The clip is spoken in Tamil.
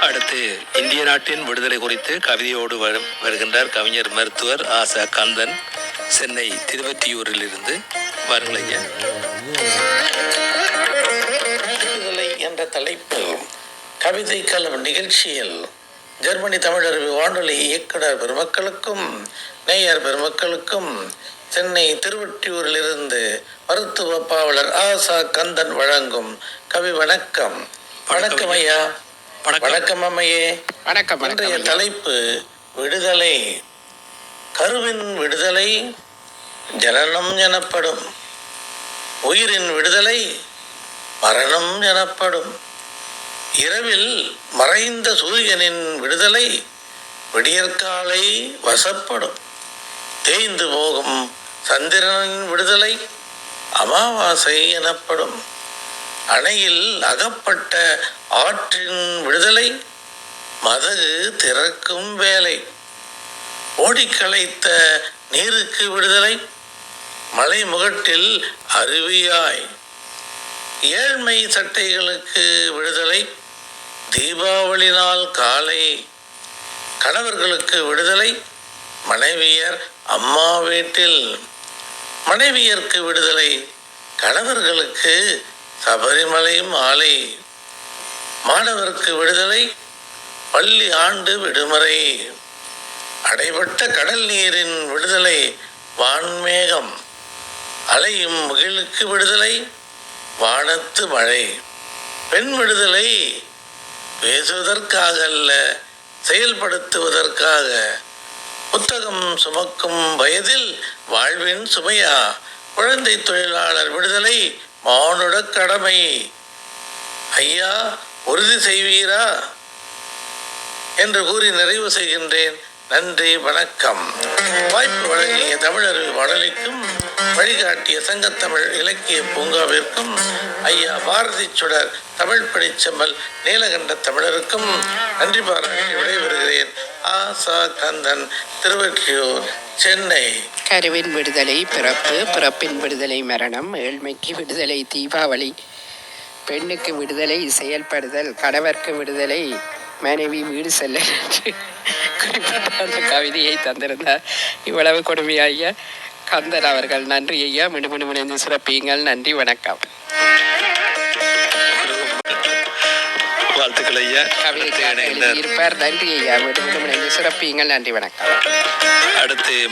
அடுத்து இந்திய நாட்டின் விடுதலை குறித்து கவிதையோடு வருகின்றார் கவிஞர் மருத்துவர் ஆசா கந்தன். சென்னை திருவற்றியூரில் இருந்து வாருங்கள் விடுதலை என்ற தலைப்பில் கவிதை கலம் நிகழ்ச்சியில் ஜெர்மனி தமிழர் வானொலி இயக்குனர் பெருமக்களுக்கும் நேயர் பெருமக்களுக்கும் சென்னை திருவொற்றியூரிலிருந்து மருத்துவ பாவலர் ஆசா கந்தன் வழங்கும் கவி வணக்கம். வணக்கம் ஐயா. வணக்கம். அம்மையே. வணக்கம் இன்றைய தலைப்பு விடுதலை. கருவின் விடுதலை ஜனனம் எனப்படும். உயிரின் விடுதலை மரணம் எனப்படும். இரவில் மறைந்த சூரியனின் விடுதலை விடியற்காலை வசப்படும். தேய்ந்து போகும் சந்திரனின் விடுதலை அமாவாசை எனப்படும். அணையில் அகப்பட்ட ஆற்றின் மதகு திறக்கும் வேலை. ஓடிக்களைத்த நீருக்கு விடுதலை. மலை முகட்டில் அருவியாய். ஏழ்மை சட்டைகளுக்கு விடுதலை. தீபாவளி நாள் காலை கணவர்களுக்கு விடுதலை. மனைவியர் அம்மா வீட்டில் மனைவியர்க்கு விடுதலை. கணவர்களுக்கு சபரிமலை மாலை. மாணவருக்கு விடுதலை. பள்ளி ஆண்டு விடுமுறை. அடைபட்ட கடல் நீரின் விடுதலை வான்மேகம். அலையும் முகிலுக்கு விடுதலை வானத்து மழை. பெண் விடுதலை பேசுவதற்காக அல்ல செயல்படுத்துவதற்காக. புத்தகம் சுமக்கும் வயதில் வாழ்வின் சுமையா? குழந்தை தொழிலாளர் விடுதலை மானுட கடமை. ஐயா உறுதி செய்வீரா? என்று கூறி நிறைவு செய்கின்றேன். நன்றி வணக்கம். வாய்ப்பு வழங்கிய தமிழர் வானொலிக்கும் வழிகாட்டிய சங்கத்தமிழ் இலக்கிய பூங்காவிற்கும் ஐயா பாரதி சுடர் தமிழ் படிச்சமல் நீலகண்ட தமிழருக்கும் நன்றி பாராட்டி விடைபெறுகிறேன். ஆசா கந்தன் திருவற்றியூர் சென்னை. கருவின் விடுதலை பிறப்பு பிறப்பின் விடுதலை மரணம் ஏழ்மைக்கு விடுதலை தீபாவளி. பெண்ணுக்கு விடுதலை செயல்படுதல் கணவர்க்கு விடுதலை. மனைவி வீடு செல்ல குறிப்பிட்ட அந்த கவிதையை தந்திருந்தார். இவ்வளவு கொடுமை ஐயா. கந்தன் அவர்கள் நன்றி ஐயா. இணைந்து சிறப்பியுங்கள் நன்றி வணக்கம். வாழ்த்துக்கள் ஐயா. கவிதை இருப்பார் நன்றி ஐயா. மிடுமிடு இணைந்து சிறப்பியுங்கள் நன்றி வணக்கம். அடுத்து